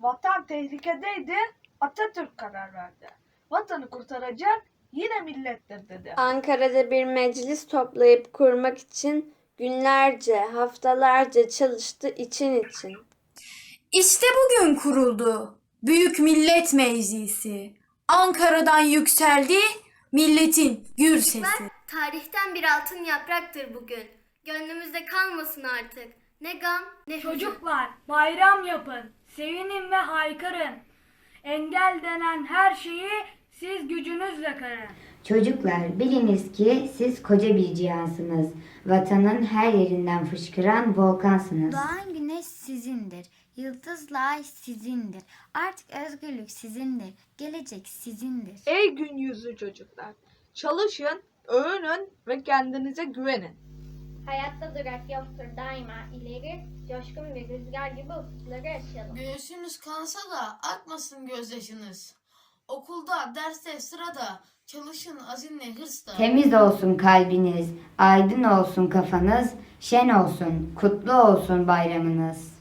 Vatan tehlikedeydi, Atatürk karar verdi. Vatanı kurtaracak yine millettir dedi. Ankara'da bir meclis toplayıp kurmak için günlerce, haftalarca çalıştı için için. İşte bugün kuruldu Büyük Millet Meclisi. Ankara'dan yükseldi milletin gür sesi. Tarihten bir altın yapraktır bugün. Gönlümüzde kalmasın artık. Ne gam ne hüzün. Çocuklar bayram yapın, sevinin ve haykırın. Engel denen her şeyi siz gücünüzle kırın. Çocuklar biliniz ki siz koca bir cihansınız. Vatanın her yerinden fışkıran volkansınız. Doğan güneş sizindir. Yıldızla ay sizindir. Artık özgürlük sizindir. Gelecek sizindir. Ey gün yüzlü çocuklar, çalışın, övünün ve kendinize güvenin. Hayatta durak yoktur daima ileri. Coşkun bir rüzgar gibi ufukları aşalım. Göğsünüz kansa da akmasın gözyaşınız. Okulda, derste, sırada çalışın azimle hırsla. Temiz olsun kalbiniz, aydın olsun kafanız, şen olsun, kutlu olsun bayramınız.